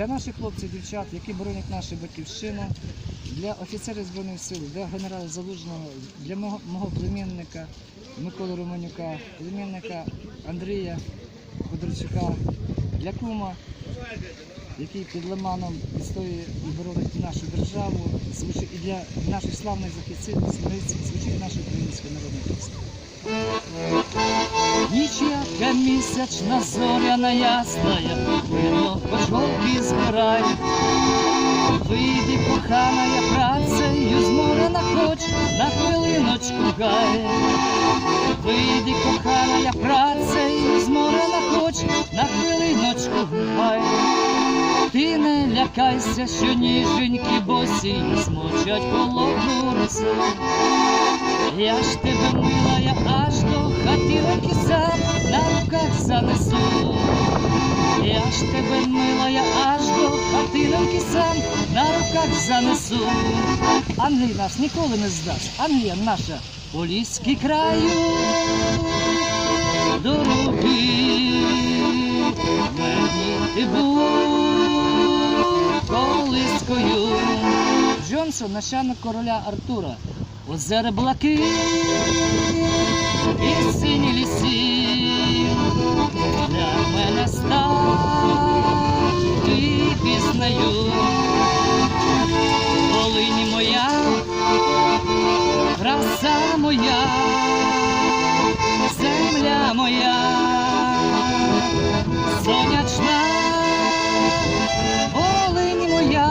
для наших хлопців, дівчат, які боронять нашу батьківщину, для офіцерів Збройних сил, для генерала Залужного, для мого, мого племінника Миколи Романюка, племінника Андрія Ходорчука, для кума, який під Лиманом відстоює і боронить нашу державу, і для наших славних захисниць звучить наша українська народна пісня. Яка місячна зоряна ясная, хоч голки збирай. Вийди, я працею зморена хоч на хвилиночку гай. Вийди, я працею зморена хоч на хвилиночку гай. Ти не лякайся, що ніженькі босі змочать холодну росу. Я ж тебе мила, я аж до хатинки сам на руках занесу. Я ж тебе мила, я аж до хатинки сам на руках занесу. Англія нас ніколи не здасть. Англія наша поліський краю. Дорогий мені ти був колискою. Джонсон, нащадник короля Артура. Озера блаки і сині лісі для мене став і пізнаю. Волині моя, краса моя, земля моя, сонячна, Волині моя,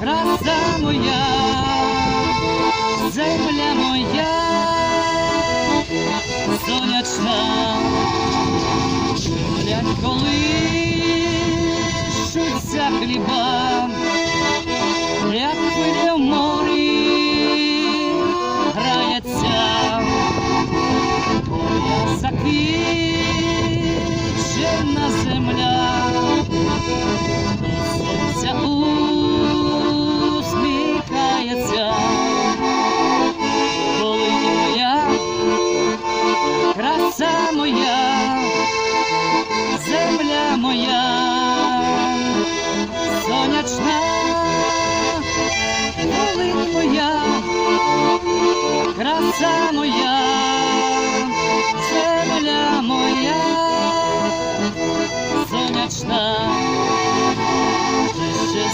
краса моя, хліба,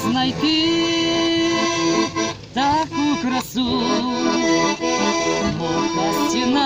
знайти таку красу, мовка стіна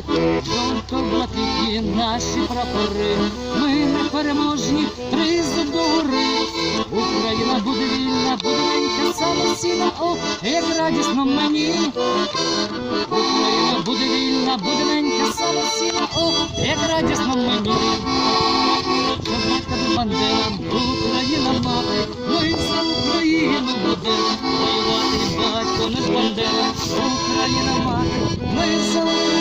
воювати. Жовто-блакитні наші прапори, ми непереможні, тризуб до гори. Україна буде вільна, буде ненька самостійна, о, як радісно мені. Україна буде вільна, буде ненька самостійна, о, як радісно мені. До бандера, Україна мати, ми за Україну будемо воювати, батько наш бандера, Україна мати, ми за Україну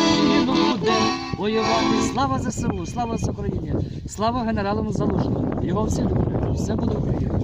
воювати. Слава ЗСУ, слава Україні, слава генералу Залужному. Його всі люблять, все буде Україна.